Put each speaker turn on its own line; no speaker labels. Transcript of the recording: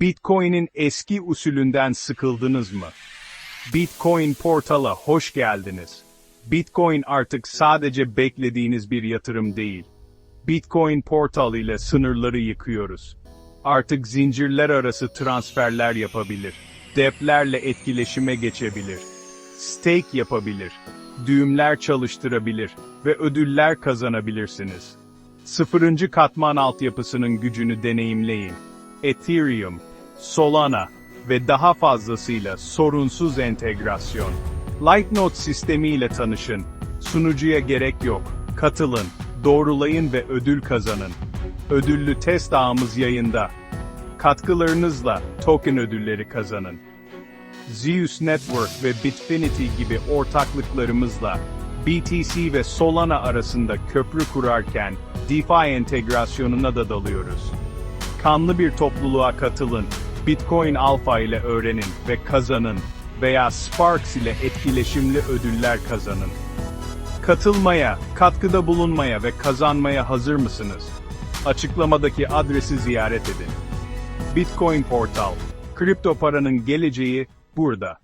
Bitcoin'in eski usulünden sıkıldınız mı? Bitcoin portala hoş geldiniz. Bitcoin artık sadece beklediğiniz bir yatırım değil. Bitcoin portal ile sınırları yıkıyoruz. Artık zincirler arası transferler yapabilir. Deplerle etkileşime geçebilir. Stake yapabilir. Düğümler çalıştırabilir ve ödüller kazanabilirsiniz. Sıfırıncı katman altyapısının gücünü deneyimleyin. Ethereum, Solana ve daha fazlasıyla sorunsuz entegrasyon. Lightnode sistemiyle tanışın. Sunucuya gerek yok. Katılın, doğrulayın ve ödül kazanın. Ödüllü test ağımız yayında. Katkılarınızla token ödülleri kazanın. Zeus Network ve Bitfinity gibi ortaklıklarımızla BTC ve Solana arasında köprü kurarken DeFi entegrasyonuna da dalıyoruz. Kanlı bir topluluğa katılın, Bitcoin Alpha ile öğrenin ve kazanın veya Sparks ile etkileşimli ödüller kazanın. Katılmaya, katkıda bulunmaya ve kazanmaya hazır mısınız? Açıklamadaki adresi ziyaret edin. Bitcoin Portal, kripto paranın geleceği burada.